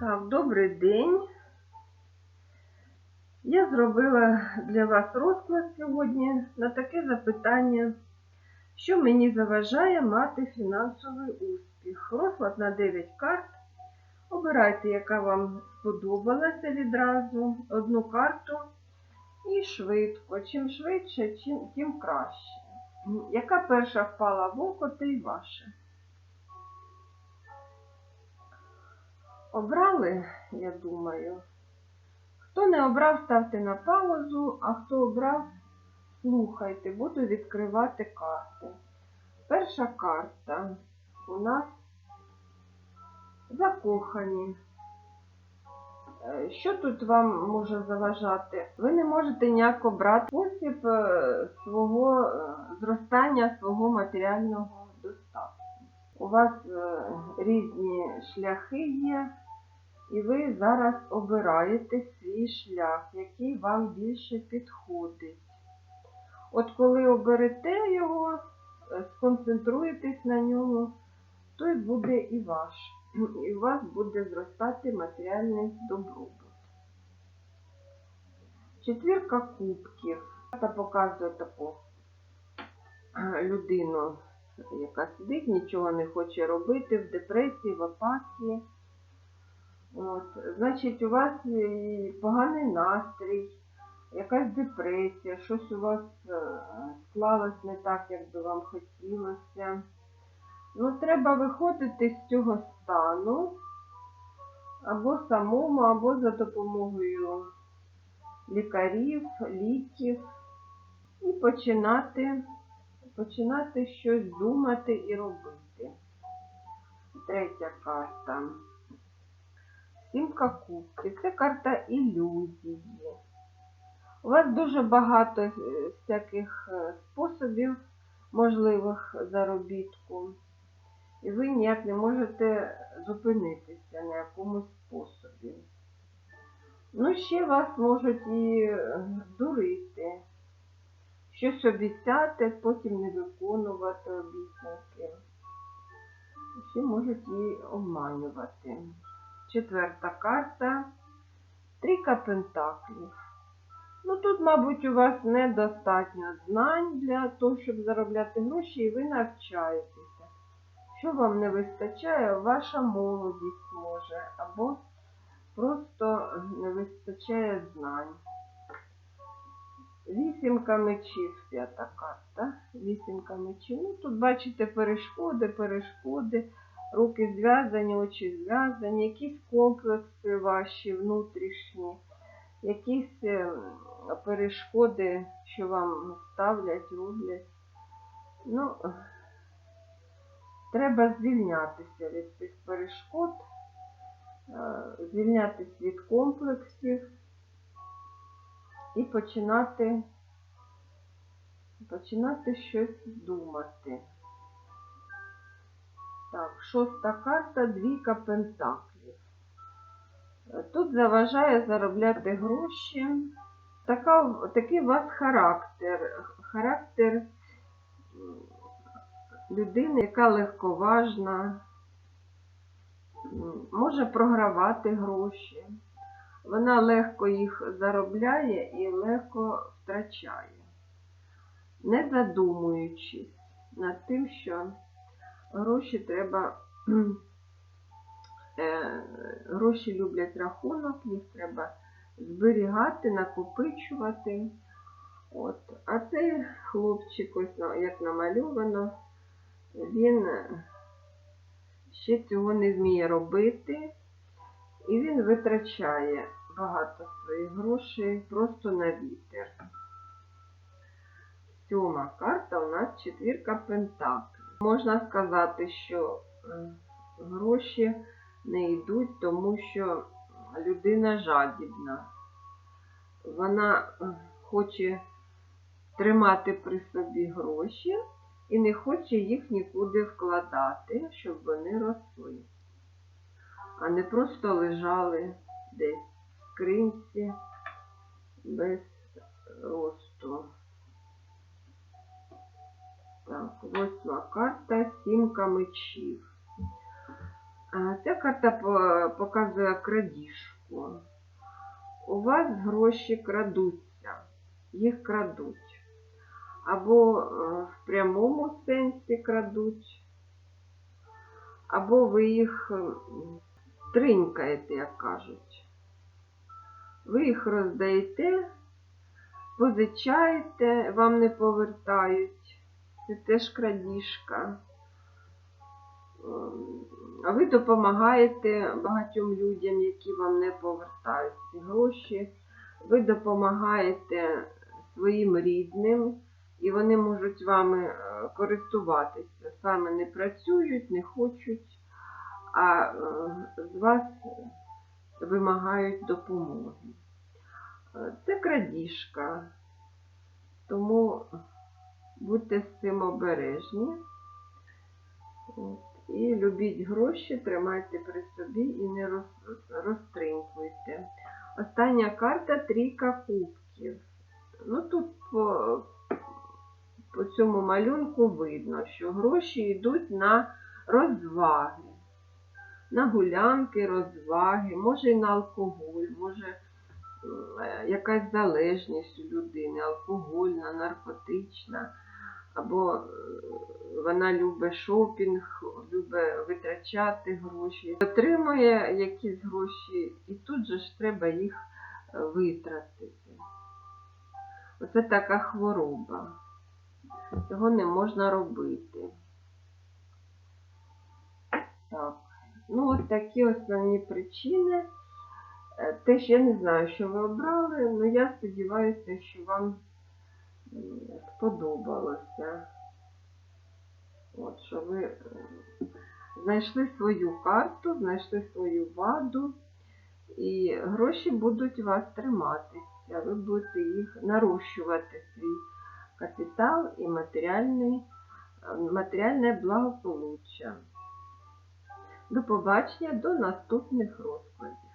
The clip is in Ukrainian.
Так, добрий день. Я зробила для вас розклад сьогодні на таке запитання, що мені заважає мати фінансовий успіх. Розклад на 9 карт. Обирайте, яка вам сподобалася відразу, одну карту і швидко. Чим швидше, чим, тим краще. Яка перша впала в око, те й ваше. Обрали, я думаю. Хто не обрав, ставте на паузу, а хто обрав, слухайте, буду відкривати карти. Перша карта у нас закохані. Е, Що тут вам може заважати? Ви не можете ніяк обрати спосіб е, свого е, зростання свого матеріального достатку. У вас різні шляхи є, і ви зараз обираєте свій шлях, який вам більше підходить. От коли оберете його, е, сконцентруєтесь на ньому, то й буде і ваш. І у вас буде зростати матеріальний добробут. Четвірка кубків. Це показує таку е, людину, яка сидить, нічого не хоче робити, в депресії, в апатії. От, значить, у вас і поганий настрій, якась депресія, щось у вас е, склалось не так, як би вам хотілося. Ну, треба виходити з цього стану або самому, або за допомогою лікарів, ліків і починати, починати щось думати і робити. Третя карта. Сімка кубків. Це карта ілюзії. У вас дуже багато е, всяких е, способів можливих заробітку. І ви ніяк не можете зупинитися на якомусь способі. Ну, ще вас можуть і дурити, щось обіцяти, потім не виконувати обіцянки. Ще можуть і обманювати. Четверта карта. Трійка пентаклів. Ну тут, мабуть, у вас недостатньо знань для того, щоб заробляти гроші, і ви навчаєтеся. Що вам не вистачає, ваша молодість може, або просто не вистачає знань. Вісімка мечів, п'ята карта. Вісімка мечів. Ну, тут бачите перешкоди, перешкоди, руки зв'язані, очі зв'язані, якісь комплекси ваші внутрішні, якісь е, перешкоди, що вам ставлять, роблять. Ну, треба звільнятися від цих перешкод, е, звільнятися від комплексів і починати, починати щось думати. Так, шоста карта, двійка пентаклів. Тут заважає заробляти гроші. Така, такий у вас характер. Характер людини, яка легковажна, може програвати гроші. Вона легко їх заробляє і легко втрачає, не задумуючись над тим, що гроші треба, е, гроші люблять рахунок, їх треба зберігати, накопичувати. От. А цей хлопчик, ось як намальовано, він ще цього не вміє робити, і він витрачає багато своїх грошей просто на вітер. Сьома карта у нас четвірка пентаклів. Можна сказати, що е, гроші не йдуть, тому що людина жадібна. Вона е, хоче тримати при собі гроші і не хоче їх нікуди вкладати, щоб вони росли, а не просто лежали десь в скринці без росту. Так, восьма карта, сімка мечів. Ця карта показує крадіжку. У вас гроші крадуться, їх крадуть. Або е, в прямому сенсі крадуть, або ви їх тринькаєте, як кажуть. Ви їх роздаєте, позичаєте, вам не повертають. Це теж крадіжка. Ем, А ви допомагаєте багатьом людям, які вам не повертають ці гроші. Ви допомагаєте своїм рідним, і вони можуть вами е, користуватися. Саме не працюють, не хочуть, а е, з вас вимагають допомоги. Е, Це крадіжка, тому будьте з цим обережні. От. І любіть гроші, тримайте при собі і не роз- розтринькуйте. Остання карта трійка кубків. Ну тут по, по цьому малюнку видно, що гроші йдуть на розваги, на гулянки, розваги, може і на алкоголь, може е, якась залежність у людини, алкогольна, наркотична або е, вона любить шопінг, любить витрачати гроші, отримує якісь гроші, і тут же ж треба їх е, витратити. Оце така хвороба. Цього не можна робити. Так. Ну, от такі основні причини. Е, Теж я не знаю, що ви обрали, але я сподіваюся, що вам сподобалося. От, що ви е, знайшли свою карту, знайшли свою ваду, і гроші будуть вас триматися. Ви будете їх нарощувати свій капітал і матеріальне благополуччя. До побачення, до наступних розкладів.